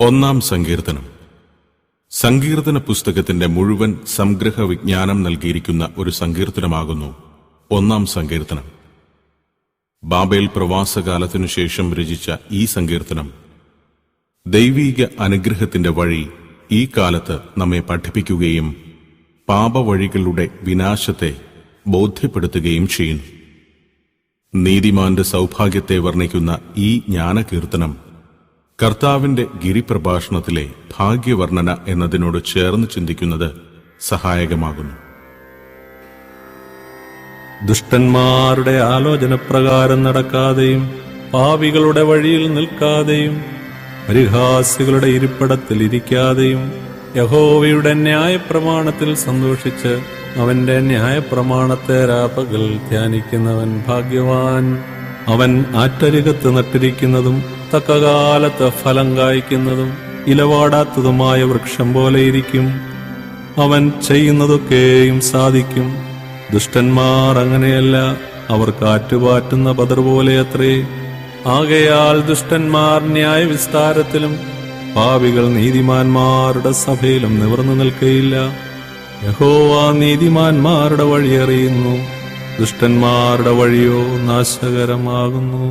ഒന്നാം സങ്കീർത്തനം. സങ്കീർത്തന പുസ്തകത്തിന്റെ മുഴുവൻ സംഗ്രഹ വിജ്ഞാനം നൽകിയിരിക്കുന്ന ഒരു സങ്കീർത്തനമാകുന്നു ഒന്നാം സങ്കീർത്തനം. ബാബേൽ പ്രവാസകാലത്തിനു ശേഷം രചിച്ച ഈ സങ്കീർത്തനം. ദൈവീക അനുഗ്രഹത്തിന്റെ വഴി ഈ കാലത്ത് നമ്മെ പഠിപ്പിക്കുകയും പാപവഴികളുടെ വിനാശത്തെ ബോധ്യപ്പെടുത്തുകയും ചെയ്യുന്നു. നീതിമാന്റെ സൗഭാഗ്യത്തെ വർണിക്കുന്ന ഈ ജ്ഞാനകീർത്തനം കർത്താവിന്റെ ഗിരിപ്രഭാഷണത്തിലെ ഭാഗ്യവർണന എന്നതിനോട് ചേർന്ന് ചിന്തിക്കുന്നത് സഹായകമാകുന്നു. ദുഷ്ടന്മാരുടെ ആലോചനപ്രകാരം നടക്കാതെയും പാവികളുടെ വഴിയിൽ നിൽക്കാതെയും പരിഹാസികളുടെ ഇരിപ്പിടത്തിൽ ഇരിക്കാതെയും യഹോവയുടെ ന്യായപ്രമാണത്തിൽ സന്തോഷിച്ച് അവന്റെ ന്യായപ്രമാണത്തെ രാപ്പകൽ ധ്യാനിക്കുന്നവൻ ഭാഗ്യവാൻ. അവൻ ആറ്റരികത്ത് നട്ടിരിക്കുന്നതും തക്കകാലത്ത് ഫലം കായ്ക്കുന്നതും ഇലവാടാത്തതുമായ വൃക്ഷം പോലെയിരിക്കും അവൻ ചെയ്യുന്നതൊക്കെയും സാധിക്കും. ദുഷ്ടന്മാർ അങ്ങനെയല്ല അവർ കാറ്റുപാറ്റുന്ന ബദർ പോലെ അത്രേ. ആകയാൽ ദുഷ്ടന്മാർ ന്യായവിസ്താരത്തിലും പാപികൾ നീതിമാന്മാരുടെ സഭയിലും നിവർന്നു നിൽക്കയില്ല. യഹോവ നീതിമാന്മാരുടെ വഴി അറിയുന്നു. ദുഷ്ടന്മാരുടെ വഴിയോ നാശകരമാകുന്നു.